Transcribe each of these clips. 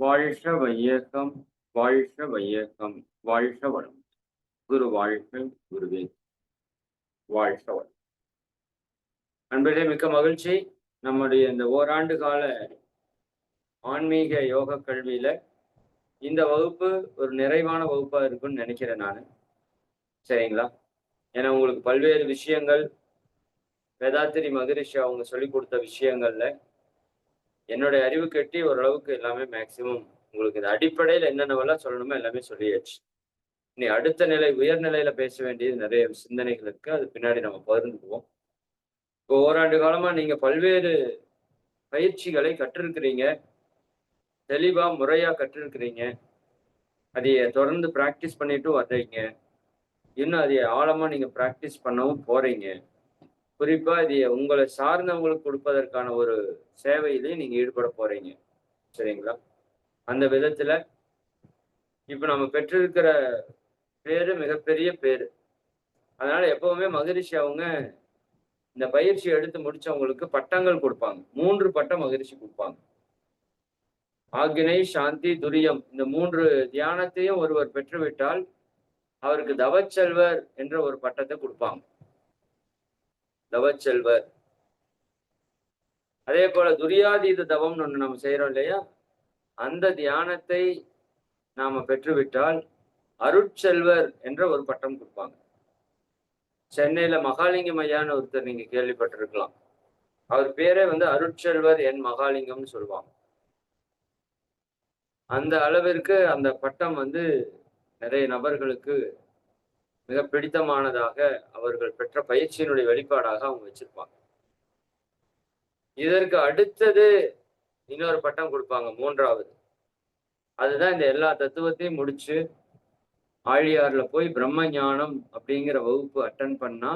வாழ்க வையகம் வாழ்க வையகம் வாழ்க வளம் குரு வாழ்க குருவே. வாழ்க வளம் அன்பிலே மிக்க மகிழ்ச்சி. நம்முடைய இந்த ஓராண்டு கால ஆன்மீக யோக கல்வியில இந்த வகுப்பு ஒரு நிறைவான வகுப்பா இருக்குன்னு நினைக்கிறேன் நான். சரிங்களா? ஏன்னா உங்களுக்கு பல்வேறு விஷயங்கள் வேதாத்திரி மகரிஷி அவங்க சொல்லி கொடுத்த விஷயங்கள்ல என்னுடைய அறிவு கட்டி ஓரளவுக்கு எல்லாமே மேக்சிமம் உங்களுக்கு இந்த அடிப்படையில் என்னென்னவெல்லாம் சொல்லணுமோ எல்லாமே சொல்லியாச்சு. இனி அடுத்த நிலை உயர்நிலையில பேச வேண்டியது நிறைய சிந்தனைகள் இருக்கு. அது பின்னாடி நம்ம பகிர்ந்துக்குவோம். இப்போ ஓராண்டு காலமா நீங்க பல்வேறு பயிற்சிகளை கற்றிருக்கிறீங்க. தெளிவா முறையா கற்றிருக்கிறீங்க. அதைய தொடர்ந்து ப்ராக்டிஸ் பண்ணிட்டு வர்றீங்க. இன்னும் அதைய ஆழமா நீங்க ப்ராக்டிஸ் பண்ணவும் போறீங்க. குறிப்பா இது உங்களை சார்ந்தவங்களுக்கு கொடுப்பதற்கான ஒரு சேவையிலையும் நீங்க ஈடுபட போறீங்க. சரிங்களா? அந்த விதத்துல இப்ப நம்ம பெற்றிருக்கிற பேரு மிகப்பெரிய பேரு. அதனால எப்பவுமே மகிழ்ச்சி அவங்க இந்த பயிற்சி எடுத்து முடிச்சவங்களுக்கு பட்டங்கள் கொடுப்பாங்க. மூன்று பட்டம் மகிழ்ச்சி கொடுப்பாங்க. ஆக்னை சாந்தி துரியம் இந்த மூன்று தியானத்தையும் ஒருவர் பெற்றுவிட்டால் அவருக்கு தவச்செல்வர் என்ற ஒரு பட்டத்தை கொடுப்பாங்க. தவச்செல்வர் அதே போல துரியாதீத தவம்னு ஒண்ணு நம்ம செய்யறோம் இல்லையா? அந்த தியானத்தை நாம பெற்றுவிட்டால் அருட்செல்வர் என்ற ஒரு பட்டம் கொடுப்பாங்க. சென்னையில மகாலிங்கம் ஐயான்னு ஒருத்தர் நீங்க கேள்விப்பட்டிருக்கலாம். அவர் பேரே வந்து அருட்செல்வர் என் மகாலிங்கம்னு சொல்லுவாங்க. அந்த அளவிற்கு அந்த பட்டம் வந்து நிறைய நபர்களுக்கு மிக பிடித்தமானதாக அவர்கள் பெற்ற பயிற்சியினுடைய வெளிப்பாடாக அவங்க வச்சிருப்பாங்க. இதற்கு அடுத்தது இன்னொரு பட்டம் கொடுப்பாங்க மூன்றாவது. அதுதான் இந்த எல்லா தத்துவத்தையும் முடிச்சு ஆழியார்ல போய் பிரம்ம ஞானம் அப்படிங்கிற வகுப்பு அட்டன் பண்ணா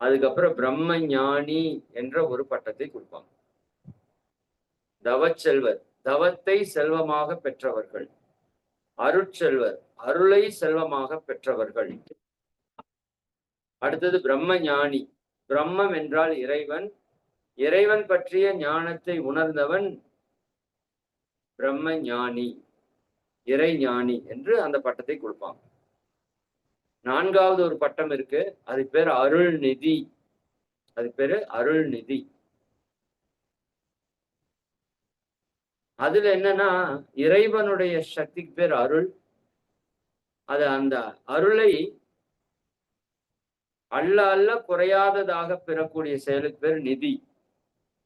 அதுக்கப்புறம் பிரம்ம ஞானி என்ற ஒரு பட்டத்தை கொடுப்பாங்க. தவச்செல்வர் தவத்தை செல்வமாக பெற்றவர்கள். அருட்செல்வர் அருளை செல்வமாக பெற்றவர்கள். அடுத்தது பிரம்ம ஞானி. பிரம்மம் என்றால் இறைவன். இறைவன் பற்றிய ஞானத்தை உணர்ந்தவன் பிரம்ம ஞானி. இறை ஞானி என்று அந்த பட்டத்தை கொடுப்பாங்க நான்காவது ஒரு பட்டம் இருக்கு. அது பேர் அருள் நிதி அது பேரு அருள் நிதி அதுல என்னன்னா இறைவனுடைய சக்திக்கு பேர் அருள். அது அந்த அருளை அல்ல அல்ல குறையாததாக பெறக்கூடிய செயலுக்கு பேர் நிதி.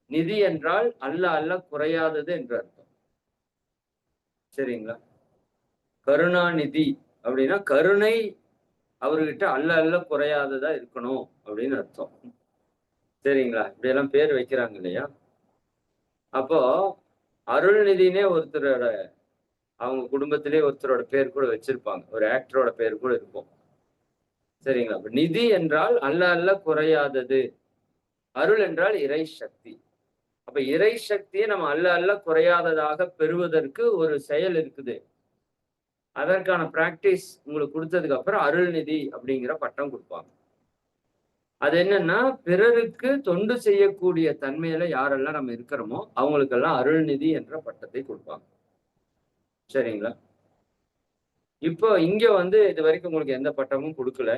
நிதி என்றால் அல்ல அல்ல குறையாதது என்று அர்த்தம். சரிங்களா? கருணாநிதி அப்படின்னா கருணை அவர்கிட்ட அல்ல அல்ல குறையாததா இருக்கணும் அப்படின்னு அர்த்தம். சரிங்களா? இப்படியெல்லாம் பேர் வைக்கிறாங்க இல்லையா? அப்போ அருள்நிதினே ஒருத்தரோட அவங்க குடும்பத்திலே ஒருத்தரோட பேர் கூட வச்சிருப்பாங்க. ஒரு ஆக்டரோட பேர் கூட இருக்கும். சரிங்களா? நிதி என்றால் அல்ல அல்ல குறையாதது. அருள் என்றால் இறை சக்தி. அப்ப இறை சக்தியை நம்ம அல்ல அல்ல குறையாததாக பெறுவதற்கு ஒரு செயல் இருக்குது. அதற்கான பிராக்டிஸ் உங்களுக்கு கொடுத்ததுக்கு அப்புறம் அருள்நிதி அப்படிங்கிற பட்டம் கொடுப்பாங்க. அது என்னன்னா பிறருக்கு தொண்டு செய்யக்கூடிய தன்மையில யாரெல்லாம் நம்ம இருக்கிறோமோ அவங்களுக்கெல்லாம் அருள்நிதி என்ற பட்டத்தை கொடுப்பாங்க. சரிங்களா? இப்போ இங்க வந்து இது வரைக்கும் உங்களுக்கு எந்த பட்டமும் கொடுக்கல.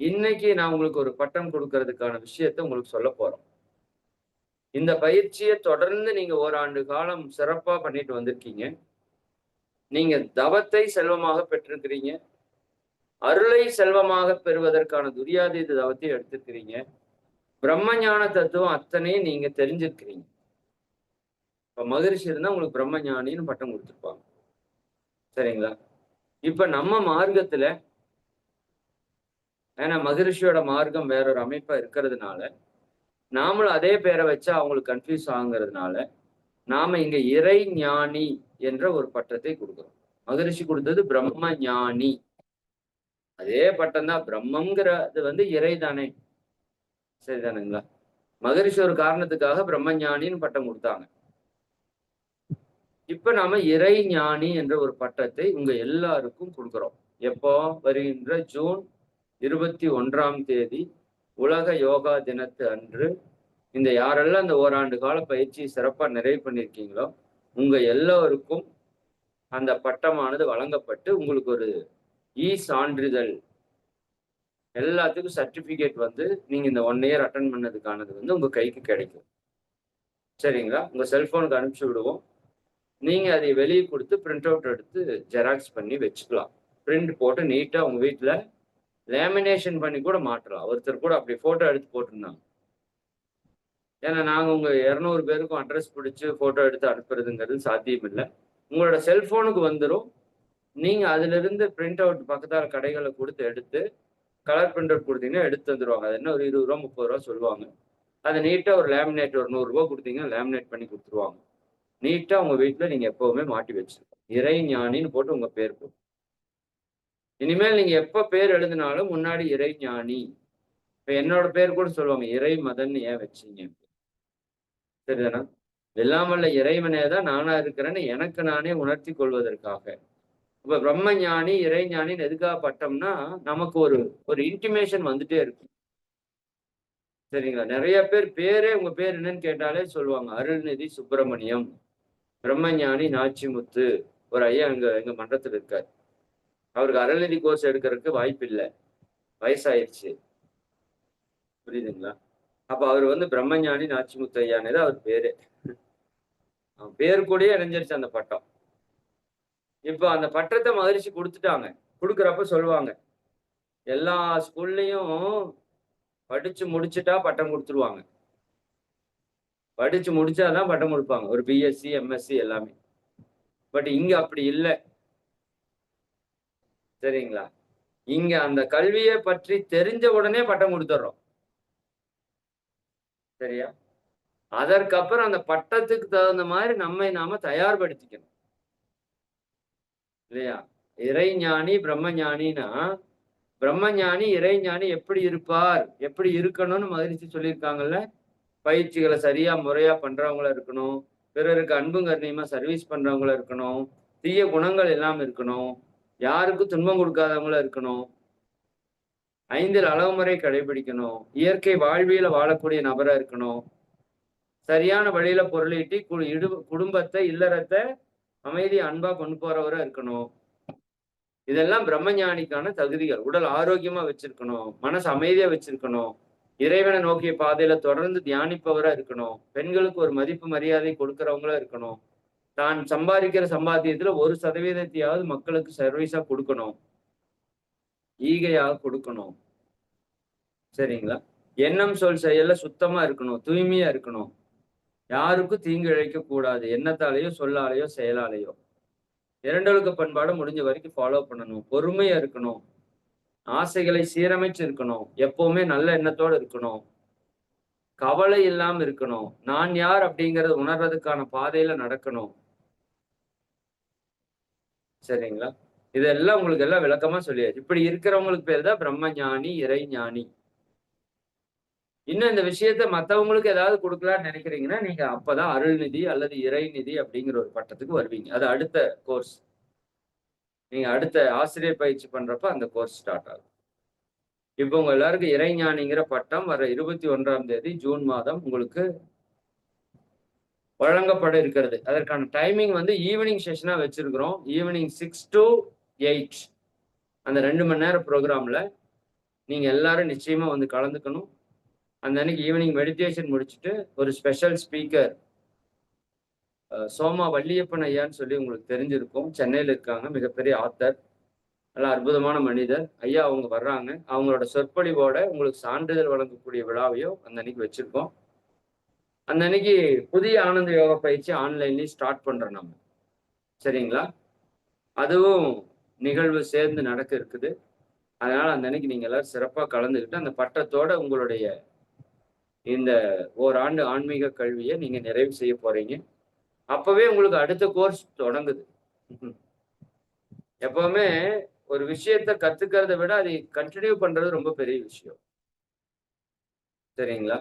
இன்னைக்கு நான் உங்களுக்கு ஒரு பட்டம் கொடுக்கறதுக்கான விஷயத்த உங்களுக்கு சொல்ல போறோம். இந்த பயிற்சியை தொடர்ந்து நீங்க ஓராண்டு காலம் சிறப்பா பண்ணிட்டு வந்திருக்கீங்க. நீங்க தவத்தை செல்வமாக பெற்றிருக்கிறீங்க. அருளை செல்வமாக பெறுவதற்கான துரியாதீத தவத்தை எடுத்துக்கிறீங்க பிரம்மஞான தத்துவம் அத்தனையும் நீங்க தெரிஞ்சிருக்கிறீங்க. இப்ப மகரிஷி இருந்தா உங்களுக்கு பிரம்மஞானின்னு பட்டம் கொடுத்துருப்பாங்க. சரிங்களா? இப்ப நம்ம மார்க்கத்துல ஏன்னா மகரிஷியோட மார்க்கம் வேற ஒரு அமைப்பா இருக்கிறதுனால நாமளும் அதே பேரை வச்சா அவங்களுக்கு கன்ஃபியூஸ் ஆகுங்கிறதுனால நாம இங்க இறை ஞானி என்ற ஒரு பட்டத்தை கொடுக்குறோம். மகரிஷி கொடுத்தது பிரம்ம ஞானி. அதே பட்டம் தான் பிரம்மங்கிறது வந்து இறை தானே சரிதானுங்களா? மகரிஷி ஒரு காரணத்துக்காக பிரம்மஞானின்னு பட்டம் கொடுத்தாங்க. இப்ப நாம இறை ஞானி என்ற ஒரு பட்டத்தை உங்க எல்லாருக்கும் கொடுக்குறோம். எப்போ? வருகின்ற ஜூன் இருபத்தி ஒன்றாம் தேதி உலக யோகா தினத்து அன்று. இந்த யாரெல்லாம் இந்த ஓராண்டு கால பயிற்சி சிறப்பாக நிறைவு பண்ணியிருக்கீங்களோ உங்க எல்லோருக்கும் அந்த பட்டமானது வழங்கப்பட்டு உங்களுக்கு ஒரு இ சான்றிதழ் எல்லாத்துக்கும் சர்டிபிகேட் வந்து நீங்க இந்த ஒன் இயர் அட்டன் பண்ணதுக்கானது வந்து உங்க கைக்கு கிடைக்கும். சரிங்களா? உங்க செல்போனுக்கு அனுப்பிச்சு விடுவோம். நீங்கள் அதை வெளியே கொடுத்து பிரிண்ட் அவுட் எடுத்து ஜெராக்ஸ் பண்ணி வச்சுக்கலாம். பிரிண்ட் போட்டு நீட்டாக உங்கள் வீட்டில் லேமினேஷன் பண்ணி கூட மாட்டலாம் ஒருத்தர் கூட அப்படி ஃபோட்டோ எடுத்து போட்டிருந்தாங்க. ஏன்னா நாங்கள் உங்கள் இரநூறு பேருக்கும் அட்ரஸ் பிடிச்சி ஃபோட்டோ எடுத்து அனுப்புறதுங்கிறது சாத்தியம் இல்லை உங்களோட செல்ஃபோனுக்கு வந்துடும் நீங்கள் அதிலிருந்து பிரிண்ட் அவுட் பக்கத்தால் கடைகளை கொடுத்து எடுத்து கலர் பிரிண்ட் அவுட் கொடுத்தீங்கன்னா எடுத்து வந்துடுவாங்க அது என்ன ஒரு இருபது ரூபா முப்பது ரூபா சொல்லுவாங்க. அதை நீட்டாக ஒரு லேமினேட் ஒரு நூறுரூவா கொடுத்தீங்கன்னா லேமினேட் பண்ணி கொடுத்துருவாங்க. நீட்டாக உங்கள் வீட்டில் நீங்கள் எப்போவுமே மாட்டி வச்சிருக்கோம் இறை ஞானின்னு போட்டு உங்கள் பேர் போட்டு இனிமேல் நீங்கள் எப்போ பேர் எழுதினாலும் முன்னாடி இறை ஞானி. இப்போ என்னோட பேர் கூட சொல்லுவாங்க இறை மதன் ஏன் வச்சீங்க? சரிதானா? இல்லாமல்ல இறைவனே தான் நானா இருக்கிறேன்னு எனக்கு நானே உணர்த்தி கொள்வதற்காக. இப்ப பிரம்ம ஞானி இறை ஞானின்னு எதுக்காக பட்டோம்னா நமக்கு ஒரு ஒரு இன்டிமேஷன் வந்துட்டே இருக்கு. சரிங்களா? நிறைய பேர் பேரே உங்க பேர் என்னன்னு கேட்டாலே சொல்லுவாங்க அருள்நிதி சுப்பிரமணியம். பிரம்மஞானி நாச்சிமுத்து ஒரு ஐயா எங்க எங்க மன்றத்தில் இருக்கார். அவருக்கு அருள்நிதி கோர்ஸ் எடுக்கிறதுக்கு வாய்ப்பு இல்லை வயசாயிருச்சு. புரியுதுங்களா? அப்ப அவர் வந்து பிரம்மஞானி நாச்சிமுத்து ஐயானது அவர் பேரு. பேர் கூடயே இணைஞ்சிருச்சு அந்த பட்டம். இப்போ அந்த பட்டத்தை மகிழ்ச்சி கொடுத்துட்டாங்க. கொடுக்குறப்ப சொல்லுவாங்க. எல்லா ஸ்கூல்லையும் படிச்சு முடிச்சுட்டா பட்டம் கொடுத்துருவாங்க. படிச்சு முடிச்சாதான் பட்டம் கொடுப்பாங்க. ஒரு பிஎஸ்சி எம்எஸ்சி எல்லாமே. பட் இங்க அப்படி இல்லை. சரிங்களா? இங்க அந்த கல்வியை பற்றி தெரிஞ்ச உடனே பட்டம் கொடுத்துட்றோம் சரியா? அதற்கப்புறம் அந்த பட்டத்துக்கு தகுந்த மாதிரி நம்மை நாம தயார்படுத்திக்கணும். இல்லையா? இறைஞானி பிரம்மஞானினா பிரம்மஞானி இறைஞானி எப்படி இருப்பார்? எப்படி இருக்கணும்னு மகிழ்ச்சி சொல்லியிருக்காங்கல்ல? பயிற்சிகளை சரியா முறையா பண்றவங்களா இருக்கணும். பிறருக்கு அன்பும் கருணையுமா சர்வீஸ் பண்றவங்களா இருக்கணும். தீய குணங்கள் எல்லாம் இருக்கணும். யாருக்கும் துன்பம் கொடுக்காதவங்களா இருக்கணும். ஐந்தில் அளவுமுறை கடைபிடிக்கணும். இயற்கை வாழ்வியல வாழக்கூடிய நபரா இருக்கணும். சரியான வழியில பொருளீட்டி குடும்பத்தை இல்லறத்தை அமைதி அன்பா கொண்டு போறவரா இருக்கணும். இதெல்லாம் பிரம்மஞானிக்கான தகுதிகள். உடல் ஆரோக்கியமா வச்சிருக்கணும். மனசு அமைதியா வச்சிருக்கணும். இறைவனை நோக்கிய பாதையில தொடர்ந்து தியானிப்பவரா இருக்கணும். பெண்களுக்கு ஒரு மதிப்பு மரியாதை கொடுக்கறவங்களா இருக்கணும். தான் சம்பாதிக்கிற சம்பாத்தியத்துல ஒரு சதவீதத்தையாவது மக்களுக்கு சர்வீஸா கொடுக்கணும். ஈகையாக கொடுக்கணும். சரிங்களா? எண்ணம் சொல் செயல்ல சுத்தமா இருக்கணும். தூய்மையா இருக்கணும். யாருக்கும் தீங்கு இழைக்க கூடாது. எண்ணத்தாலேயோ சொல்லாலேயோ செயலாலேயோ. இரண்டொழுக்க பண்பாடு முடிஞ்ச வரைக்கும் ஃபாலோ பண்ணணும். பொறுமையா இருக்கணும். ஆசைகளை சீரமைச்சு இருக்கணும் எப்பவுமே நல்ல எண்ணத்தோடு இருக்கணும். கவலை இல்லாம இருக்கணும். நான் யார் அப்படிங்கறத உணர்றதுக்கான பாதையில நடக்கணும். சரிங்களா? இதெல்லாம் உங்களுக்கு எல்லாம் விளக்கமா சொல்லியாச்சு. இப்படி இருக்கிறவங்களுக்கு பேர் தான் பிரம்ம ஞானி இறை ஞானி இன்னும் இந்த விஷயத்த மற்றவங்களுக்கு ஏதாவது கொடுக்கலாம்னு நினைக்கிறீங்கன்னா நீங்க அப்பதான் அருள்நிதி அல்லது இறைநிதி அப்படிங்கிற ஒரு பட்டத்துக்கு வருவீங்க. அது அடுத்த கோர்ஸ் நீங்க அடுத்த ஆசிரியர் பயிற்சி பண்றப்ப அந்த கோர்ஸ் ஸ்டார்ட் ஆகும். இப்போ உங்க எல்லாருக்கும் இறைஞானிங்கிற பட்டம் வர இருபத்தி ஒன்றாம் தேதி ஜூன் மாதம் உங்களுக்கு வழங்கப்பட இருக்கிறது. அதற்கான டைமிங் வந்து ஈவினிங் செஷனா வச்சிருக்கிறோம். ஈவினிங் சிக்ஸ் டு எயிட் அந்த ரெண்டு மணி நேரம் ப்ரோக்ராம்ல நீங்க எல்லாரும் நிச்சயமா வந்து கலந்துக்கணும். அந்த அன்னைக்கு ஈவினிங் மெடிடேஷன் முடிச்சுட்டு ஒரு ஸ்பெஷல் ஸ்பீக்கர் சோமா வள்ளியப்பன் ஐயான்னு சொல்லி உங்களுக்கு தெரிஞ்சிருக்கும். சென்னையில் இருக்காங்க. மிகப்பெரிய ஆத்தர். நல்ல அற்புதமான மனிதர். ஐயா அவங்க வர்றாங்க. அவங்களோட சொற்பொழிவோட உங்களுக்கு சான்றிதழ் வழங்கக்கூடிய விழாவையும் அந்த அன்னைக்கு வச்சிருக்கோம். அந்த அன்னைக்கு புதிய ஆனந்த யோகா பயிற்சி ஆன்லைன்லேயும் ஸ்டார்ட் பண்றோம் நம்ம சரிங்களா? அதுவும் நிகழ்வு சேர்ந்து நடக்க இருக்குது. அதனால அந்த அன்னைக்கு நீங்கள் எல்லாரும் சிறப்பாக கலந்துக்கிட்டு அந்த பட்டத்தோட உங்களுடைய இந்த ஓராண்டு ஆன்மீக கல்வியை நீங்கள் நிறைவு செய்ய போறீங்க. அப்பவே உங்களுக்கு அடுத்த கோர்ஸ் தொடங்குது. எப்பவுமே ஒரு விஷயத்த கத்துக்கிறத விட அதை கண்டினியூ பண்றது ரொம்ப பெரிய விஷயம். சரிங்களா?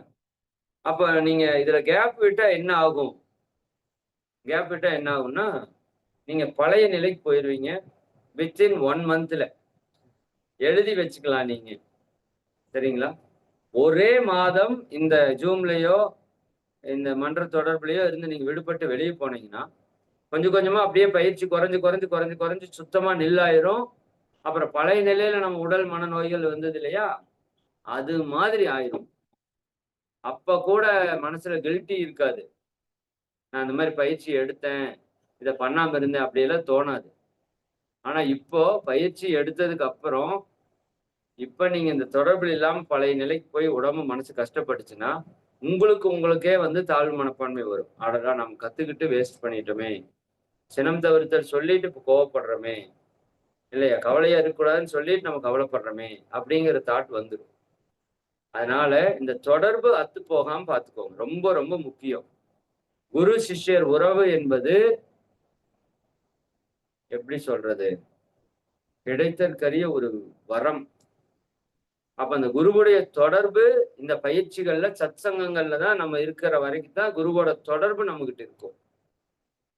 அப்ப நீங்க இதுல கேப் விட்டா என்ன ஆகும்? கேப் விட்டா என்ன ஆகும்னா நீங்க பழைய நிலைக்கு போயிடுவீங்க வித்தின் ஒன் மந்த்ல எழுதி வச்சுக்கலாம் நீங்க. சரிங்களா? ஒரே மாதம் இந்த ஜூம்லயோ இந்த மன்ற தொடர்புலையோ இருந்து நீங்க விடுபட்டு வெளியே போனீங்கன்னா கொஞ்சம் கொஞ்சமா அப்படியே பயிற்சி குறைஞ்சு குறைஞ்சு குறைஞ்சு குறைஞ்சு சுத்தமா நில்லாயிரும். அப்புறம் பழைய நிலையில நம்ம உடல் மன நோய்கள் வந்தது இல்லையா? அது மாதிரி ஆயிரும். அப்ப கூட மனசுல கில்ட்டி இருக்காது. நான் இந்த மாதிரி பயிற்சி எடுத்தேன் இதை பண்ணாம இருந்தேன் அப்படியெல்லாம் தோணாது. ஆனா இப்போ பயிற்சி எடுத்ததுக்கு அப்புறம் இப்ப நீங்க இந்த தொடர்பு இல்லாம பழைய நிலைக்கு போய் உடம்பு மனசு கஷ்டப்பட்டுச்சுன்னா உங்களுக்கு உங்களுக்கே வந்து தாழ்வு மனப்பான்மை வரும். அடடா நம்ம கத்துக்கிட்டு வேஸ்ட் பண்ணிட்டோமே. சினம் தவிர்த்தல் சொல்லிட்டு இப்போ கோவப்படுறோமே. இல்லையா? கவலையா இருக்கக்கூடாதுன்னு சொல்லிட்டு நம்ம கவலைப்படுறோமே. அப்படிங்கிற தாட் வந்துடும் அதனால இந்த தொடர்பு அத்து போகாம பார்த்துக்கோங்க ரொம்ப ரொம்ப முக்கியம். குரு சிஷ்யர் உறவு என்பது எப்படி சொல்றது? கிடைத்தற்கரிய ஒரு வரம். அப்ப அந்த குருவுடைய தொடர்பு இந்த பயிற்சிகள்ல சத் சங்கங்கள்ல தான் நம்ம இருக்கிற வரைக்கும் தான் குருவோட தொடர்பு நம்ம கிட்ட இருக்கும்.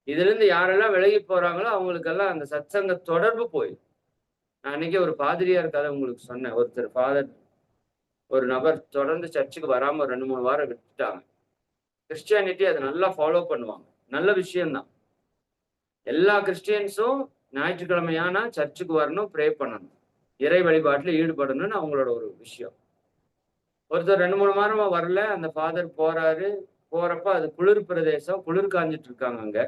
இதுல இருந்து யாரெல்லாம் விலகி போறாங்களோ அவங்களுக்கெல்லாம் அந்த சத்சங்க தொடர்பு போயிடும். நான் அன்னைக்கு ஒரு பாதிரியார் கதை உங்களுக்கு சொன்னேன். ஒருத்தர் ஃபாதர் ஒரு நபர் தொடர்ந்து சர்ச்சுக்கு வராம ஒரு ரெண்டு மூணு வாரம் விட்டுட்டாங்க. கிறிஸ்டியானிட்டி அதை நல்லா ஃபாலோ பண்ணுவாங்க. நல்ல விஷயம்தான். எல்லா கிறிஸ்டியன்ஸும் ஞாயிற்றுக்கிழமையானா சர்ச்சுக்கு வரணும் ப்ரே பண்ணணும். இறை வழிபாட்டில் ஈடுபடணும்னு அவங்களோட ஒரு விஷயம். ஒருத்தர் ரெண்டு மூணு மாதமா வரல அந்த ஃபாதர் போறாரு. போறப்ப அது குளிர் பிரதேசம் குளிர் காஞ்சிட்டு இருக்காங்க அங்க.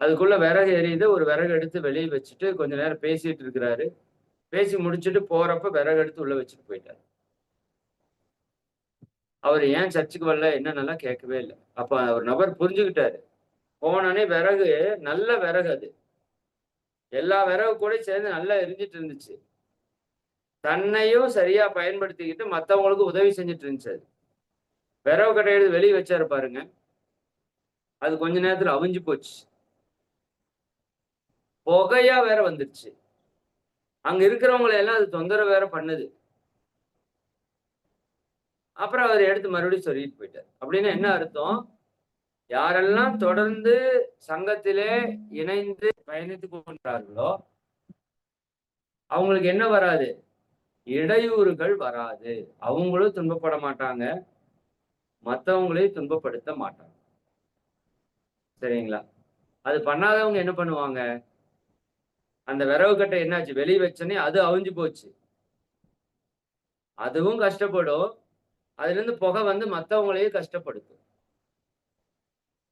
அதுக்குள்ள விறகு எரியுது ஒரு விறகு எடுத்து வெளியே வச்சுட்டு கொஞ்ச நேரம் பேசிட்டு இருக்கிறாரு. பேசி முடிச்சுட்டு போறப்ப விறகு எடுத்து உள்ள வச்சுட்டு போயிட்டாரு. அவர் ஏன் சர்ச்சுக்கு வரல என்னன்னெல்லாம் கேட்கவே இல்லை. அப்ப அவர் நபர் புரிஞ்சுக்கிட்டாரு. போனோடனே விறகு நல்ல விறகு அது. எல்லா விறகு கூட சேர்ந்து நல்லா எரிஞ்சிட்டு இருந்துச்சு. தன்னையும் சரியா பயன்படுத்திக்கிட்டு மற்றவங்களுக்கு உதவி செஞ்சுட்டு இருந்துச்சு அது. விறகு கட்டை வெளியே வச்சாரு பாருங்க. அது கொஞ்ச நேரத்துல அவிஞ்சு போச்சு. புகையா வேற வந்துருச்சு. அங்க இருக்கிறவங்களை எல்லாம் அது தொந்தரவு வேற பண்ணுது. அப்புறம் அவர் எடுத்து மறுபடியும் சொல்லிட்டு போயிட்டார். அப்படின்னா என்ன அர்த்தம்? யாரெல்லாம் தொடர்ந்து சங்கத்திலே இணைந்து பயணித்து கொண்டார்களோ அவங்களுக்கு என்ன வராது? இடையூறுகள் வராது. அவங்களும் துன்பப்பட மாட்டாங்க. மற்றவங்களையும் துன்பப்படுத்த மாட்டாங்க. சரிங்களா? அது பண்ணாதவங்க என்ன பண்ணுவாங்க? அந்த விறகு கட்டை என்னாச்சு? வெளியே வச்சோன்னே அது அவிஞ்சு போச்சு. அதுவும் கஷ்டப்படும். அதுல இருந்து புகை வந்து மற்றவங்களையும் கஷ்டப்படுத்தும்.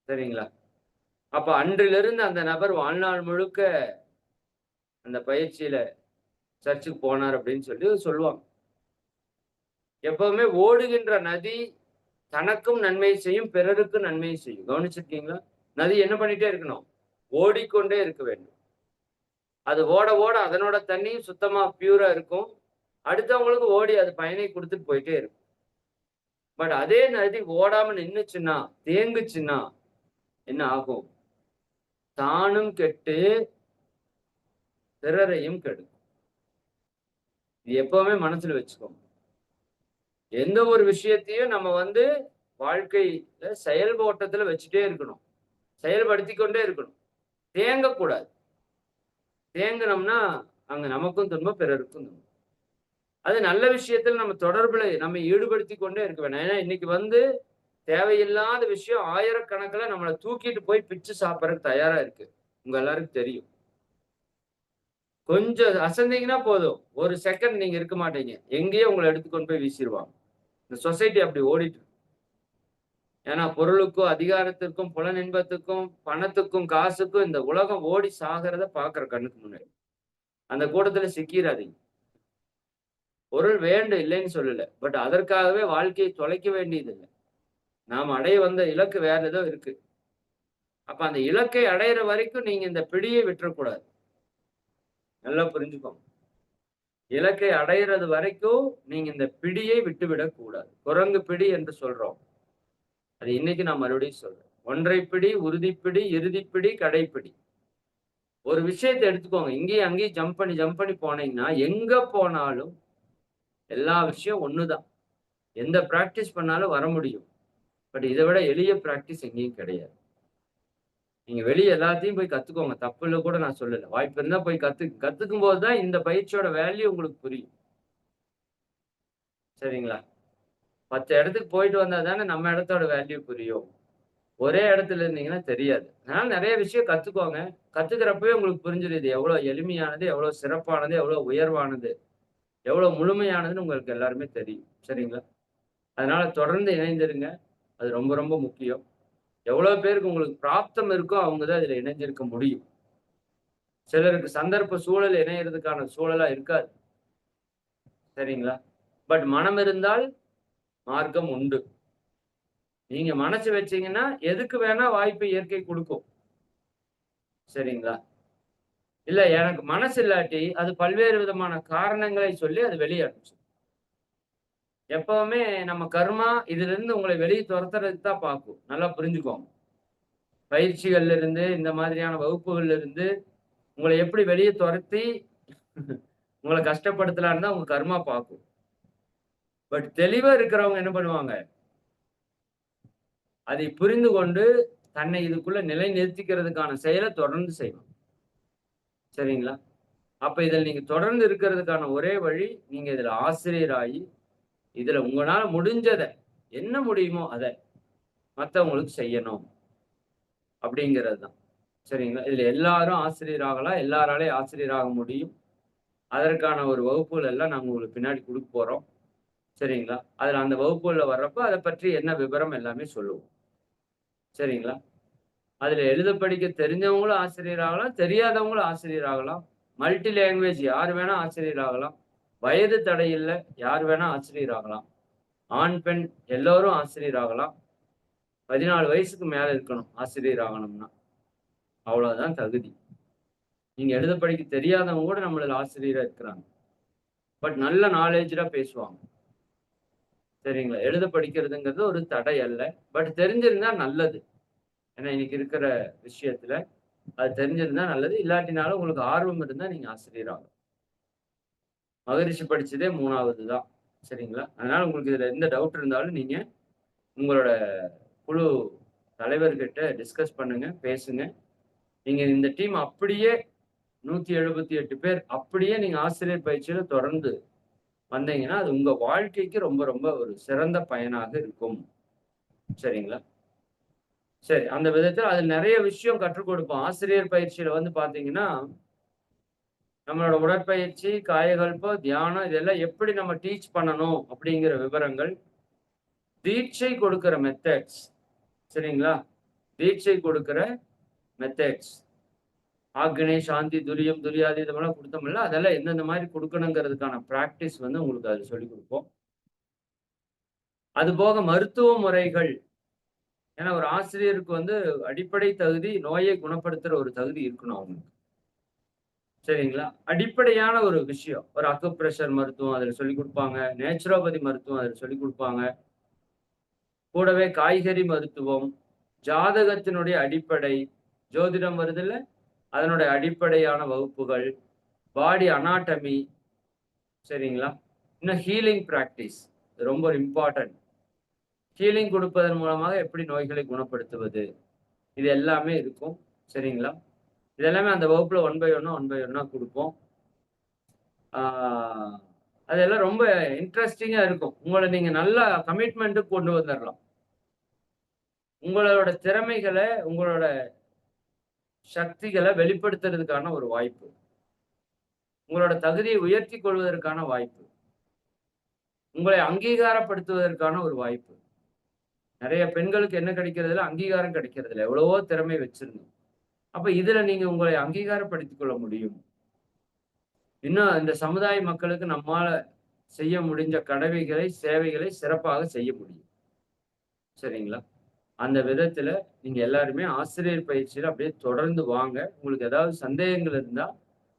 சரிங்களா? அப்ப அன்றிலிருந்து அந்த நபர் வாழ்நாள் முழுக்க அந்த பயிற்சியில சர்ச்சுக்கு போனார் அப்படின்னு சொல்லி சொல்லுவாங்க. எப்பவுமே ஓடுகின்ற நதி தனக்கும் நன்மை செய்யும் பிறருக்கும் நன்மை செய்யும். கவனிச்சிருக்கீங்களா? நதி என்ன பண்ணிட்டே இருக்கணும்? ஓடிக்கொண்டே இருக்க வேண்டும். அது ஓட ஓட அதனோட தண்ணியும் சுத்தமா பியூரா இருக்கும். அடுத்தவங்களுக்கு ஓடி அது பயனை கொடுத்துட்டு போயிட்டே இருக்கும். பட் அதே நதி ஓடாம நின்றுச்சுன்னா தேங்குச்சுன்னா என்ன ஆகும்? தானும் கெட்டு பிறரையும் கெடுக்கும். இது எப்பவுமே மனசுல வச்சுக்கோங்க. எந்த ஒரு விஷயத்தையும் நம்ம வந்து வாழ்க்கையில செயல்போட்டத்துல வச்சுட்டே இருக்கணும். செயல்படுத்தி கொண்டே இருக்கணும். தேங்கக்கூடாது. தேங்கினோம்னா அங்க நமக்கும் துன்பம் பிறருக்கும் துன்பம். அது நல்ல விஷயத்துல நம்ம தொடர்புல நம்ம ஈடுபடுத்தி கொண்டே இருக்க வேணாம். ஏன்னா இன்னைக்கு வந்து தேவையில்லாத விஷயம் ஆயிரக்கணக்கில் நம்மளை தூக்கிட்டு போய் பிச்சு சாப்பிட்றதுக்கு தயாரா இருக்கு. உங்க எல்லாருக்கும் தெரியும். கொஞ்சம் அசந்தீங்கன்னா போதும். ஒரு செகண்ட் நீங்க இருக்க மாட்டீங்க. எங்கேயோ உங்களை எடுத்துக்கொண்டு போய் வீசிடுவாங்க இந்த சொசைட்டி அப்படி ஓடிட்டு ஏன்னா பொருளுக்கும் அதிகாரத்திற்கும் புலன் இன்பத்துக்கும் பணத்துக்கும் காசுக்கும் இந்த உலகம் ஓடி சாகிறத பாக்குற கண்ணுக்கு முன்னாடி. அந்த கூட்டத்துல சிக்கிறாதீங்க பொருள் வேண்டும் இல்லைன்னு சொல்லல. பட் அதற்காகவே வாழ்க்கையை தொலைக்க வேண்டியது இல்லை நாம் அடைய வந்த இலக்கு வேற ஏதோ இருக்கு. அப்ப அந்த இலக்கை அடையிற வரைக்கும் நீங்க இந்த பிடியை விட்டுறக்கூடாது. நல்லா புரிஞ்சுக்கோங்க. இலக்கை அடையிறது வரைக்கும் நீங்க இந்த பிடியை விட்டுவிடக் கூடாது குரங்கு பிடி என்று சொல்றோம். அது இன்னைக்கு நான் மறுபடியும் சொல்றேன். ஒன்றை பிடி உறுதிப்பிடி இறுதிப்பிடி கடைப்பிடி ஒரு விஷயத்தை எடுத்துக்கோங்க. இங்கேயும் அங்கேயும் ஜம்ப் பண்ணி ஜம்ப் பண்ணி போனீங்கன்னா எங்க போனாலும் எல்லா விஷயம் ஒண்ணுதான். எந்த ப்ராக்டிஸ் பண்ணாலும் வர முடியும். பட் இதை விட எளிய ப்ராக்டிஸ் எங்கேயும் கிடையாது. நீங்க வெளியே எல்லாத்தையும் போய் கத்துக்கோங்க. தப்புல கூட நான் சொல்லல. வாய்ப்பு இருந்தா போய் கத்து கத்துக்கும் போதுதான் இந்த பயிற்சியோட வேல்யூ உங்களுக்கு புரியும். சரிங்களா? பத்து இடத்துக்கு போயிட்டு வந்தா தானே நம்ம இடத்தோட வேல்யூ புரியும். ஒரே இடத்துல இருந்தீங்கன்னா தெரியாது. அதனால நிறைய விஷயம் கத்துக்கோங்க. கத்துக்கிறப்பவே உங்களுக்கு புரிஞ்சிடும் இது எவ்வளவு எளிமையானது எவ்வளவு சிறப்பானது எவ்வளவு உயர்வானது எவ்வளவு முழுமையானதுன்னு உங்களுக்கு எல்லாருமே தெரியும். சரிங்களா? அதனால தொடர்ந்து இணைந்திருங்க. அது ரொம்ப ரொம்ப முக்கியம். எவ்வளவு பேருக்கு உங்களுக்கு பிராப்தம் இருக்கோ அவங்க தான் இதுல இணைஞ்சிருக்க முடியும். சிலருக்கு சந்தர்ப்ப சூழல் இணையிறதுக்கான சூழலா இருக்காது. சரிங்களா? பட் மனம் இருந்தால் மார்க்கம் உண்டு. நீங்க மனசு வச்சீங்கன்னா எதுக்கு வேணா வாய்ப்பு இயற்கை கொடுக்கும். சரிங்களா? இல்ல எனக்கு மனசு இல்லாட்டி அது பல்வேறு விதமான காரணங்களை சொல்லி அது வெளியே அனுப்பிச்சு எப்பவுமே நம்ம கர்மா இதுல இருந்து உங்களை வெளியே துரத்துறது தான் பார்க்கும். நல்லா புரிஞ்சுக்கோங்க. பயிற்சிகள்ல இருந்து இந்த மாதிரியான வகுப்புகள்ல இருந்து உங்களை எப்படி வெளியே துரத்தி உங்களை கஷ்டப்படுத்தலான்னு தான் உங்க கர்மா பார்க்கும். பட் தெளிவா இருக்கிறவங்க என்ன பண்ணுவாங்க? அதை புரிந்து கொண்டு தன்னை இதுக்குள்ள நிலை நிறுத்திக்கிறதுக்கான செயலை தொடர்ந்து செய்வாங்க. சரிங்களா? அப்ப இதில் நீங்க தொடர்ந்து இருக்கிறதுக்கான ஒரே வழி நீங்க இதுல ஆசிரியராகி இதுல உங்களால முடிஞ்சதை என்ன முடியுமோ அதை மற்றவங்களுக்கு செய்யணும் அப்படிங்கிறது தான் சரிங்களா? இதுல எல்லாரும் ஆசிரியராகலாம் எல்லாராலையும் ஆசிரியராக முடியும். அதற்கான ஒரு வகுப்புகள் எல்லாம் நாங்கள் உங்களுக்கு பின்னாடி கொடுக்க போறோம். சரிங்களா? அதுல அந்த வகுப்புகளில் வர்றப்ப அதை பற்றி என்ன விவரம் எல்லாமே சொல்லுவோம். சரிங்களா? அதுல எழுத படிக்க தெரிஞ்சவங்களும் ஆசிரியர் ஆகலாம் தெரியாதவங்களும் ஆசிரியர் ஆகலாம் மல்டி லாங்குவேஜ் யார் வேணா ஆசிரியர் ஆகலாம். வயது தடை இல்லை யார் வேணா ஆசிரியர் ஆகலாம் ஆண் பெண் எல்லோரும் ஆசிரியர் ஆகலாம் பதினாலு வயசுக்கு மேல இருக்கணும் ஆசிரியர் ஆகணும்னா அவ்வளவுதான் தகுதி. நீங்க எழுத படிக்க தெரியாதவங்க கூட நம்மள ஆசிரியரா இருக்கிறாங்க. பட் நல்ல நாலேஜா பேசுவாங்க. சரிங்களா? எழுத படிக்கிறதுங்கிறது ஒரு தடை அல்ல. பட் தெரிஞ்சிருந்தா நல்லது. ஏன்னா இன்னைக்கு இருக்கிற விஷயத்துல அது தெரிஞ்சிருந்தா நல்லது. இல்லாட்டினாலும் உங்களுக்கு ஆர்வம் இருந்தா நீங்க ஆசிரியர் ஆகும் மகரிஷி படிச்சதே மூணாவது தான் சரிங்களா? அதனால உங்களுக்கு இதுல எந்த டவுட் இருந்தாலும் நீங்க உங்களோட குழு தலைவர்கிட்ட டிஸ்கஸ் பண்ணுங்க பேசுங்க. நீங்க இந்த டீம் அப்படியே நூத்தி எழுபத்தி எட்டு பேர் அப்படியே நீங்க ஆசிரியர் பயிற்சியில தொடர்ந்து வந்தீங்கன்னா அது உங்க வாழ்க்கைக்கு ரொம்ப ரொம்ப ஒரு சிறந்த பயனாக இருக்கும். சரிங்களா? சரி அந்த விதத்தில் அது நிறைய விஷயம் கற்றுக் கொடுப்போம். ஆசிரியர் பயிற்சியில வந்து பாத்தீங்கன்னா நம்மளோட உடற்பயிற்சி காயகல்பம் தியானம் இதெல்லாம் எப்படி நம்ம டீச் பண்ணணும் அப்படிங்கிற விவரங்கள் தீட்சை கொடுக்கிற மெத்தட்ஸ் சரிங்களா? தீட்சை கொடுக்கிற மெத்தட்ஸ் ஆக்னே சாந்தி துரியம் துரியாதி இதெல்லாம் கொடுத்தோம்ல அதெல்லாம் எந்தெந்த மாதிரி கொடுக்கணுங்கிறதுக்கான ப்ராக்டிஸ் வந்து உங்களுக்கு அது சொல்லிக் கொடுப்போம். அது போக மருத்துவ முறைகள். ஏன்னா ஒரு ஆசிரியருக்கு வந்து அடிப்படை தகுதி நோயை குணப்படுத்துற ஒரு தகுதி இருக்கணும் அவங்களுக்கு. சரிங்களா? அடிப்படையான ஒரு விஷயம். ஒரு அக்குப்ரெஷர் மருத்துவம் அதில் சொல்லி கொடுப்பாங்க. நேச்சுரோபதி மருத்துவம் அதில் சொல்லி கொடுப்பாங்க. கூடவே காய்கறி மருத்துவம் ஜாதகத்தினுடைய அடிப்படை ஜோதிடம் வருதுல்ல? அதனுடைய அடிப்படையான வகுப்புகள் பாடி அனாட்டமி சரிங்களா? இன்னும் ஹீலிங் ப்ராக்டிஸ் ரொம்ப இம்பார்ட்டன்ட் ஹீலிங் கொடுப்பதன் மூலமாக எப்படி நோய்களை குணப்படுத்துவது? இது எல்லாமே இருக்கும். சரிங்களா? இதெல்லாமே அந்த வகுப்புல ஒன் பை ஒன்னா ஒன் பை ஒன்னா கொடுப்போம். அதெல்லாம் ரொம்ப இன்ட்ரெஸ்டிங்கா இருக்கும். உங்களை நீங்க நல்ல கமிட்மெண்ட்டுக்கு கொண்டு வந்துடலாம் உங்களோட திறமைகளை உங்களோட சக்திகளை வெளிப்படுத்துறதுக்கான ஒரு வாய்ப்பு. உங்களோட தகுதியை உயர்த்தி கொள்வதற்கான வாய்ப்பு. உங்களை அங்கீகாரப்படுத்துவதற்கான ஒரு வாய்ப்பு. நிறைய பெண்களுக்கு என்ன கிடைக்கிறதுல அங்கீகாரம் கிடைக்கிறதுல எவ்வளவோ திறமை வச்சிருந்தோம். அப்ப இதுல நீங்க உங்களை அங்கீகாரப்படுத்திக் கொள்ள முடியும். இன்னும் இந்த சமுதாய மக்களுக்கு நம்மால செய்ய முடிஞ்ச கடவைகளை சேவைகளை சிறப்பாக செய்ய முடியும். சரிங்களா? அந்த விதத்துல நீங்க எல்லாருமே ஆசிரியர் பயிற்சியில அப்படியே தொடர்ந்து வாங்க. உங்களுக்கு ஏதாவது சந்தேகங்கள் இருந்தா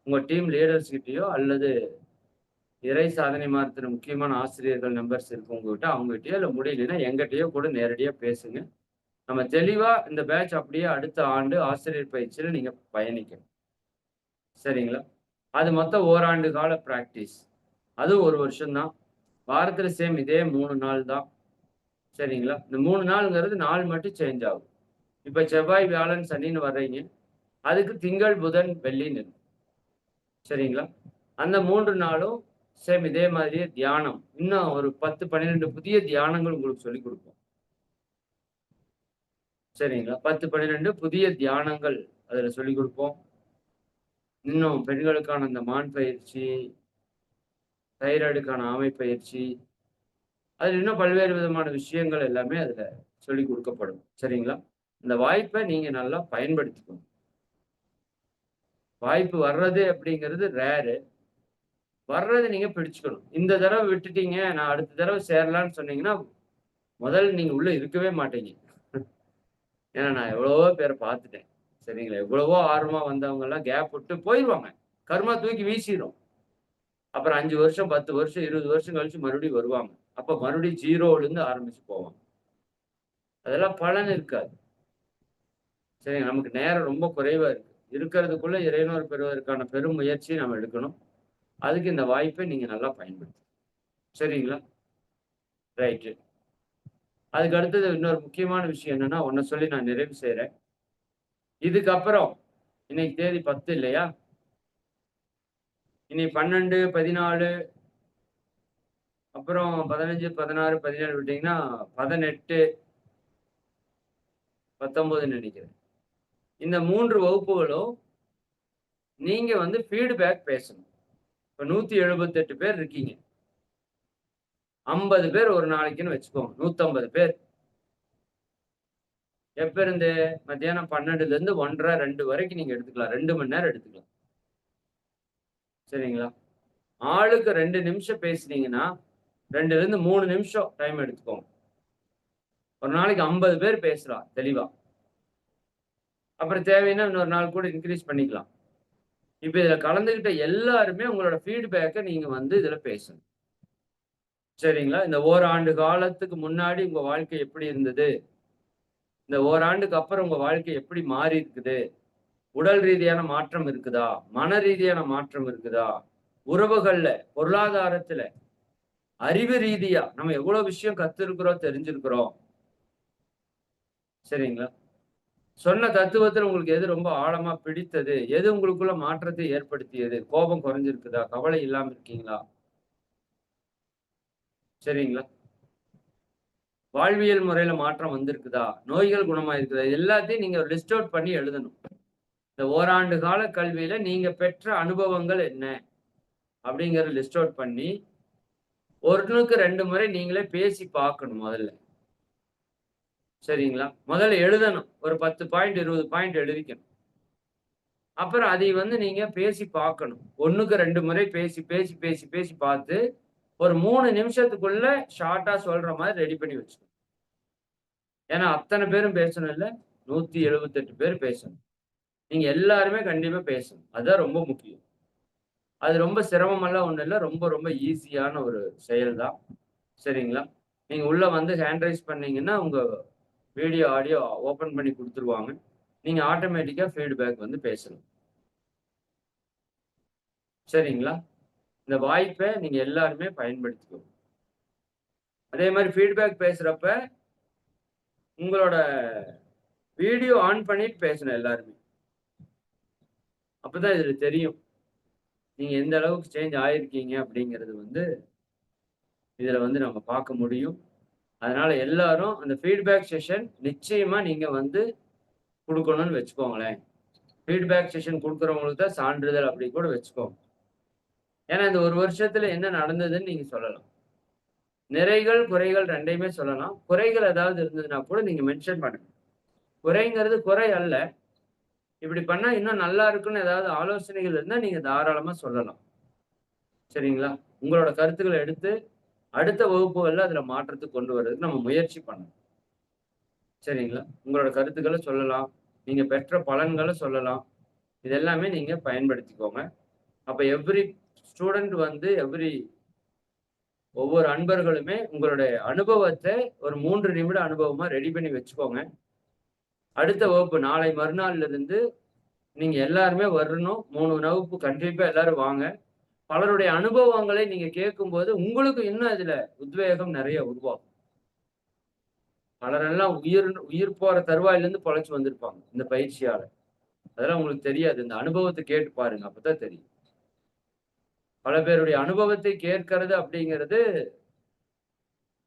உங்க டீம் லீடர்ஸ் கிட்டயோ அல்லது இறை சாதனை மாத்திர முக்கியமான ஆசிரியர்கள் நம்பர்ஸ் இருக்கு உங்ககிட்ட அவங்ககிட்டயோ இல்லை முடியலன்னா எங்கிட்டயோ கூட நேரடியா பேசுங்க. நம்ம தெளிவா இந்த பேட்ச் அப்படியே அடுத்த ஆண்டு ஆசிரியர் பயிற்சியில நீங்க பயணிக்கணும். சரிங்களா? அது மொத்தம் ஓராண்டு கால ப்ராக்டிஸ் அதுவும் ஒரு வருஷம்தான். வாரத்துல சேம் இதே மூணு நாள் தான் சரிங்களா? இந்த மூணு நாளுங்கிறது நாள் மட்டும் சேஞ்ச் ஆகும். இப்போ செவ்வாய் வியாழன் சனின்னு வர்றீங்க. அதுக்கு திங்கள் புதன் வெள்ளின்னு சரிங்களா? அந்த மூன்று நாளும் சேம் இதே மாதிரியே தியானம். இன்னும் ஒரு பத்து பன்னிரெண்டு புதிய தியானங்கள் உங்களுக்கு சொல்லி கொடுப்போம். சரிங்களா? பத்து பன்னிரெண்டு புதிய தியானங்கள் அதில் சொல்லி கொடுப்போம். இன்னும் பெண்களுக்கான இந்த மான் பயிற்சி தைராய்டுக்கான ஆமை பயிற்சி அதில் இன்னும் பல்வேறு விதமான விஷயங்கள் எல்லாமே அதில் சொல்லி கொடுக்கப்படும். சரிங்களா? இந்த வாய்ப்பை நீங்கள் நல்லா பயன்படுத்திக்கணும். வாய்ப்பு வர்றது அப்படிங்கிறது ரேரு வர்றதை நீங்கள் பிடிச்சுக்கணும். இந்த தடவை விட்டுட்டீங்க நான் அடுத்த தடவை சேரலான்னு சொன்னீங்கன்னா முதல்ல நீங்கள் உள்ளே இருக்கவே மாட்டீங்க. ஏன்னா நான் எவ்வளவோ பேரை பார்த்துட்டேன். சரிங்களா? எவ்வளவோ ஆர்வமா வந்தவங்க எல்லாம் கேப் விட்டு போயிடுவாங்க கருமா தூக்கி வீசிடும் அப்புறம் அஞ்சு வருஷம் பத்து வருஷம் இருபது வருஷம் கழிச்சு மறுபடியும் வருவாங்க. அப்ப மறுபடியும் ஜீரோலேருந்து ஆரம்பிச்சு போவாங்க. அதெல்லாம் பலன் இருக்காது. சரிங்க நமக்கு நேரம் ரொம்ப குறைவா இருக்கு. இருக்கிறதுக்குள்ள இறைவனர் பெறுவதற்கான பெரும் முயற்சியை நம்ம எடுக்கணும். அதுக்கு இந்த வாய்ப்பை நீங்க நல்லா பயன்படுத்து சரிங்களா? ரைட்டு. அதுக்கு அடுத்தது இன்னொரு முக்கியமான விஷயம் என்னன்னா உன்னை சொல்லி நான் நிறைவு செய்யறேன் இதுக்கப்புறம் இன்னைக்கு தேதி பத்து இல்லையா? இனி பன்னெண்டு பதினாலு அப்புறம் பதினஞ்சு பதினாறு பதினேழு விட்டீங்கன்னா பதினெட்டு பத்தொன்பதுன்னு நினைக்கிறேன். இந்த மூன்று வகுப்புகளும் நீங்க வந்து ஃபீட்பேக் பேசணும். இப்போ நூற்றி எழுபத்தெட்டு பேர் இருக்கீங்க. ஐம்பது பேர் ஒரு நாளைக்குன்னு வச்சுக்கோங்க. நூத்தம்பது பேர். எப்ப இருந்து? மத்தியானம் பன்னெண்டுல இருந்து ஒன்றரை ரெண்டு வரைக்கும் நீங்க எடுத்துக்கலாம். ரெண்டு மணி நேரம் எடுத்துக்கலாம். சரிங்களா? ஆளுக்கு ரெண்டு நிமிஷம் பேசுனீங்கன்னா ரெண்டுல இருந்து மூணு நிமிஷம் டைம் எடுத்துக்கோங்க. ஒரு நாளைக்கு ஐம்பது பேர் பேசலாம் தெளிவா. அப்புறம் தேவைன்னா இன்னொரு நாள் கூட இன்க்ரீஸ் பண்ணிக்கலாம். இப்ப இதுல கலந்துகிட்ட எல்லாருமே உங்களோட ஃபீட்பேக்கை நீங்க வந்து இதுல பேசணும். சரிங்களா? இந்த ஓராண்டு காலத்துக்கு முன்னாடி உங்க வாழ்க்கை எப்படி இருந்தது? இந்த ஓராண்டுக்கு அப்புறம் உங்க வாழ்க்கை எப்படி மாறி இருக்குது? உடல் ரீதியான மாற்றம் இருக்குதா? மன ரீதியான மாற்றம் இருக்குதா? உறவுகள்ல பொருளாதாரத்துல அறிவு ரீதியா நம்ம எவ்வளவு விஷயம் கத்திருக்கிறோம் தெரிஞ்சிருக்கிறோம். சரிங்களா? சொன்ன தத்துவத்துல உங்களுக்கு எது ரொம்ப ஆழமா பிடித்தது? எது உங்களுக்குள்ள மாற்றத்தை ஏற்படுத்தியது? கோபம் குறைஞ்சிருக்குதா? கவலை இல்லாம இருக்கீங்களா? சரிங்களா? வாழ்வியல் முறையில மாற்றம் வந்திருக்குதா? நோய்கள் குணமாயிருக்குதா? எல்லாத்தையும் நீங்க லிஸ்ட் அவுட் பண்ணி எழுதணும். இந்த ஓராண்டு கால கல்வியில நீங்க பெற்ற அனுபவங்கள் என்ன? அப்படிங்கிற லிஸ்ட் அவுட் பண்ணி ஒருத்தனுக்கு ரெண்டு முறை நீங்களே பேசி பார்க்கணும் முதல்ல. சரிங்களா? முதல்ல எழுதணும். ஒரு பத்து பாயிண்ட் இருபது பாயிண்ட் எழுதிக்கணும். அப்புறம் அதை வந்து நீங்க பேசி பார்க்கணும். ஒன்றுக்கு ரெண்டு முறை பேசி பேசி பேசி பேசி பார்த்து ஒரு மூணு நிமிஷத்துக்குள்ள ஷார்ட்டா சொல்ற மாதிரி ரெடி பண்ணி வச்சுக்கணும். ஏன்னா அத்தனை பேரும் பேசணும் இல்லை நூத்தி எழுபத்தெட்டு பேர் பேசணும். நீங்க எல்லாருமே கண்டிப்பா பேசணும். அதுதான் ரொம்ப முக்கியம். அது ரொம்ப சிரமமெல்லாம் ஒன்றும் இல்லை ரொம்ப ரொம்ப ஈஸியான ஒரு செயல் தான் சரிங்களா? நீங்க உள்ள வந்து ஹேண்ட் ரைஸ் பண்ணீங்கன்னா உங்க வீடியோ ஆடியோ ஓப்பன் பண்ணி கொடுத்துருவாங்க. நீங்க ஆட்டோமேட்டிக்கா ஃபீட்பேக் வந்து பேசணும். சரிங்களா? இந்த வாய்ப்பை நீங்க எல்லாருமே பயன்படுத்திக்கணும் அதே மாதிரி ஃபீட்பேக் பேசுறப்ப உங்களோட வீடியோ ஆன் பண்ணிட்டு பேசணும் எல்லாருமே. அப்பதான் இதுல தெரியும். நீங்க எந்த அளவுக்கு சேஞ்ச் ஆயிருக்கீங்க அப்படிங்கிறது வந்து இதுல வந்து நம்ம பார்க்க முடியும். அதனால எல்லாரும் அந்த ஃபீட்பேக் செஷன் நிச்சயமா நீங்க வந்து கொடுக்கணும்னு வச்சுக்கோங்களேன். ஃபீட்பேக் செஷன் கொடுக்குறவங்களுக்கு தான் சான்றிதழ் அப்படி கூட வச்சுக்கோங்க. ஏன்னா இந்த ஒரு வருஷத்துல என்ன நடந்ததுன்னு நீங்க சொல்லலாம். நிறைகள் குறைகள் ரெண்டையுமே சொல்லலாம். குறைகள் ஏதாவது இருந்ததுன்னா கூட நீங்க மென்ஷன் பண்ணுங்க. குறைங்கிறது குறை அல்ல. இப்படி பண்ணா இன்னும் நல்லா இருக்குன்னு ஏதாவது ஆலோசனைகள் இருந்தா நீங்க தாராளமா சொல்லலாம். சரிங்களா? உங்களோட கருத்துக்களை எடுத்து அடுத்த வகுப்புகள்ல அதுல மாற்றத்துக்கு கொண்டு வர்றதுக்கு நம்ம முயற்சி பண்ணணும். சரிங்களா? உங்களோட கருத்துக்களை சொல்லலாம். நீங்க பெற்ற பலன்களை சொல்லலாம். இதெல்லாமே நீங்க பயன்படுத்திக்கோங்க. அப்ப எவ்ரி ஸ்டூடெண்ட் வந்து எவ்ரி ஒவ்வொரு அன்பர்களுமே உங்களுடைய அனுபவத்தை ஒரு மூன்று நிமிட அனுபவமா ரெடி பண்ணி வச்சுக்கோங்க. அடுத்த வகுப்பு நாளை மறுநாள்ல இருந்து நீங்க எல்லாருமே வரணும். மூணு வகுப்பு கண்டிப்பா எல்லாரும் வாங்க. பலருடைய அனுபவங்களை நீங்க கேட்கும்போது உங்களுக்கு இன்னும் இதுல உத்வேகம் நிறைய உருவாகும். பலரெல்லாம் உயிர் உயிர் போற தருவாயில இருந்து பொழைச்சு வந்திருப்பாங்க இந்த பயிற்சியால அதெல்லாம் உங்களுக்கு தெரியாது. இந்த அனுபவத்தை கேட்டு பாருங்க. அப்பதான் தெரியும். பல பேருடைய அனுபவத்தை கேட்கறது அப்படிங்கிறது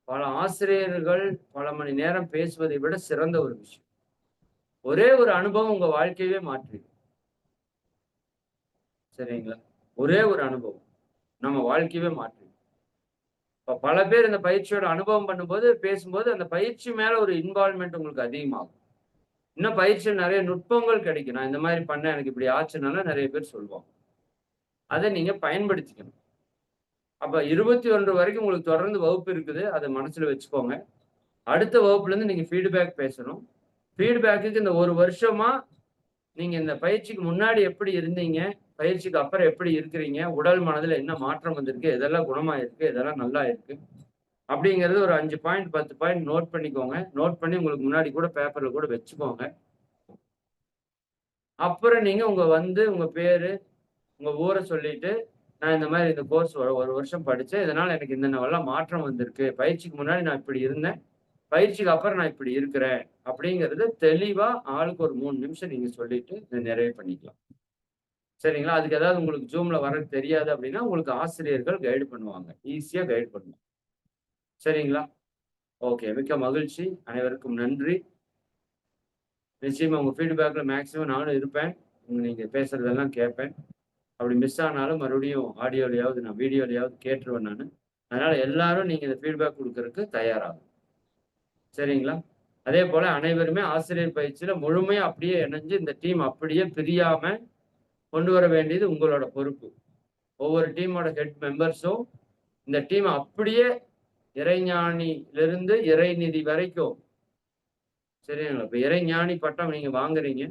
பல ஆசிரியர்கள் பல மணி நேரம் பேசுவதை விட சிறந்த ஒரு விஷயம். ஒரே ஒரு அனுபவம் உங்க வாழ்க்கையவே மாற்றிடும். சரிங்களா? ஒரே ஒரு அனுபவம் நம்ம வாழ்க்கையவே மாற்றிடும். இப்ப பல பேர் இந்த பயிற்சியோட அனுபவம் பண்ணும்போது பேசும்போது அந்த பயிற்சி மேல ஒரு இன்வால்மெண்ட் உங்களுக்கு அதிகமாகும். இன்னும் பயிற்சியில் நிறைய நுட்பங்கள் கிடைக்கும். நான் இந்த மாதிரி பண்ண எனக்கு இப்படி ஆச்சுனால நிறைய பேர் சொல்லுவாங்க அதை நீங்க பயன்படுத்திக்கணும். அப்ப இருபத்தி ஒன்று வரைக்கும் உங்களுக்கு தொடர்ந்து வகுப்பு இருக்குது அதை மனசுல வச்சுக்கோங்க. அடுத்த வகுப்புல இருந்து நீங்க ஃபீட்பேக் பேசணும். ஃபீட்பேக்குக்கு இந்த ஒரு வருஷமா நீங்க இந்த பயிற்சிக்கு முன்னாடி எப்படி இருந்தீங்க பயிற்சிக்கு அப்புறம் எப்படி இருக்கிறீங்க உடல் மனதுல என்ன மாற்றம் வந்திருக்கு எதெல்லாம் குணமா இருக்கு எதெல்லாம் நல்லா இருக்கு அப்படிங்கிறது ஒரு அஞ்சு பாயிண்ட் பத்து பாயிண்ட் நோட் பண்ணிக்கோங்க. நோட் பண்ணி உங்களுக்கு முன்னாடி கூட பேப்பர்ல கூட வச்சுக்கோங்க. அப்புறம் நீங்க உங்க வந்து உங்க பேரு உங்க ஊரை சொல்லிட்டு நான் இந்த மாதிரி இந்த கோர்ஸ் ஒரு வருஷம் படித்தேன் இதனால் எனக்கு இந்த மாற்றம் வந்திருக்கு. பயிற்சிக்கு முன்னாடி நான் இப்படி இருந்தேன். பயிற்சிக்கு அப்புறம் நான் இப்படி இருக்கிறேன். அப்படிங்கிறது தெளிவாக ஆளுக்கு ஒரு மூணு நிமிஷம் நீங்கள் சொல்லிட்டு இதை நிறைவு பண்ணிக்கலாம். சரிங்களா? அதுக்கு ஏதாவது உங்களுக்கு ஜூமில் வர தெரியாது அப்படின்னா உங்களுக்கு ஆசிரியர்கள் கைடு பண்ணுவாங்க. ஈஸியாக கைடு பண்ணுவாங்க. சரிங்களா? ஓகே மிக்க மகிழ்ச்சி. அனைவருக்கும் நன்றி. நிச்சயமாக உங்கள் ஃபீட்பேக்கில் மேக்ஸிமம் நானும் இருப்பேன். நீங்கள் பேசுறதெல்லாம் கேட்பேன். அப்படி மிஸ் ஆனாலும் மறுபடியும் ஆடியோலையாவது நான் வீடியோலையாவது கேட்டுருவேன் நான். அதனால எல்லாரும் நீங்க இந்த ஃபீட்பேக் கொடுக்கறதுக்கு தயாராகும். சரிங்களா? அதே போல அனைவருமே ஆசிரியர் பயிற்சியில முழுமையா அப்படியே இணைஞ்சு இந்த டீம் அப்படியே பிரியாம கொண்டு வர வேண்டியது உங்களோட பொறுப்பு. ஒவ்வொரு டீமோட ஹெட் மெம்பர்ஸும் இந்த டீம் அப்படியே இறைஞானிலிருந்து இறைநிதி வரைக்கும். சரிங்களா? இப்போ இறைஞானி பட்டம் நீங்க வாங்குறீங்க.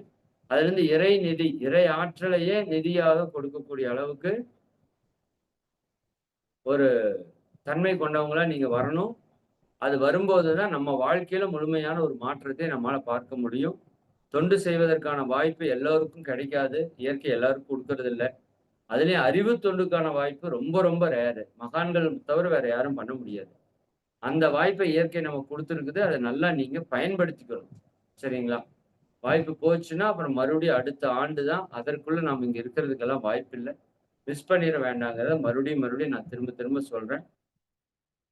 அதுல இருந்து இறை நிதி இறை ஆற்றலையே நிதியாக கொடுக்கக்கூடிய அளவுக்கு ஒரு தன்மை கொண்டவங்களா நீங்க வரணும். அது வரும்போது தான் நம்ம வாழ்க்கையில முழுமையான ஒரு மாற்றத்தை நம்மளால பார்க்க முடியும். தொண்டு செய்வதற்கான வாய்ப்பு எல்லோருக்கும் கிடைக்காது. இயற்கை எல்லாருக்கும் கொடுக்கறது இல்லை அதுலயும் அறிவு தொண்டுக்கான வாய்ப்பு ரொம்ப ரொம்ப ரேரு மகான்கள் தவிர வேற யாரும் பண்ண முடியாது. அந்த வாய்ப்பை இயற்கை நம்ம கொடுத்துருக்குது. அதை நல்லா நீங்க பயன்படுத்திக்கணும். சரிங்களா? வாய்ப்பு போச்சுன்னா அப்புறம் மறுபடியும் அடுத்த ஆண்டு தான் அதற்குள்ள நாம் இங்க இருக்கிறதுக்கெல்லாம் வாய்ப்பு இல்லை மிஸ் பண்ணிட வேண்டாங்கிறத மறுபடியும் மறுபடியும் நான் திரும்ப திரும்ப சொல்றேன்.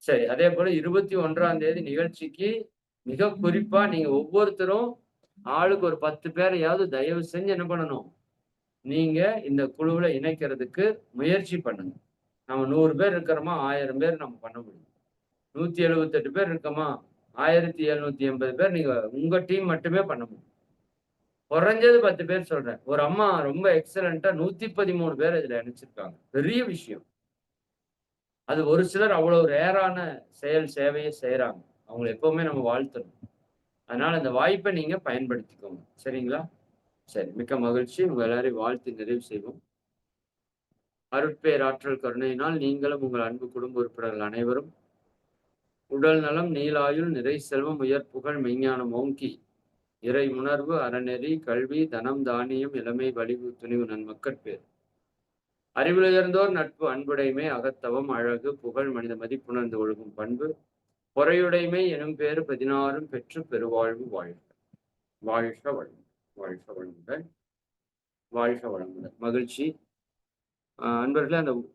சரி அதே போல இருபத்தி ஒன்றாம் தேதி நிகழ்ச்சிக்கு மிக குறிப்பா நீங்க ஒவ்வொருத்தரும் ஆளுக்கு ஒரு பத்து பேரையாவது தயவு செஞ்சு என்ன பண்ணணும்? நீங்க இந்த குழுவுல இணைக்கிறதுக்கு முயற்சி பண்ணுங்க. நம்ம நூறு பேர் இருக்கிறோமா? ஆயிரம் பேர் நம்ம பண்ண முடியும். நூத்தி எழுபத்தெட்டு பேர் இருக்கோமா? ஆயிரத்தி எழுநூத்தி எண்பது பேர் நீங்க உங்க டீம் மட்டுமே பண்ண முடியும். குறைஞ்சது பத்து பேர் சொல்றேன். ஒரு அம்மா ரொம்ப எக்ஸலண்டா நூத்தி பதிமூணு பேர் இதுல இணைச்சிருக்காங்க. பெரிய விஷயம். அது ஒரு சிலர் அவ்வளவு ரேரான செயல் சேவையை செய்யறாங்க அவங்களை எப்பவுமே நம்ம வாழ்த்தணும். அதனால இந்த வாய்ப்பை நீங்க பயன்படுத்திக்கோங்க. சரிங்களா? சரி மிக்க மகிழ்ச்சி. உங்க எல்லாரையும் வாழ்த்து நிறைவு செய்வோம். அருட்பேர் ஆற்றல் கருணையினால் நீங்களும் உங்கள் அன்பு குடும்ப உறுப்பினர்கள் அனைவரும். உடல் நலம் நீலாயுள் நிறை செல்வம் உயர் புகழ் மெய்ஞானம் ஓங்கி இறை உணர்வு அறநெறி கல்வி தனம் தானியம் இளமை வலிவு துணிவு நன்மக்கட்பேர் அறிவுயர்ந்தோர் நட்பு அன்புடைமை அகத்தவம் அழகு புகழ் மனித மதிப்புணர்ந்து ஒழுகும் பண்பு. பொறையுடைமை எனும் பேரு பதினாறும் பெற்று பெருவாழ்வு வாழ்க. வாழ்க வளம் வாழ்க வளமுடன் வாழ்க வளமுடன். மகிழ்ச்சி. அன்பர்களே அந்த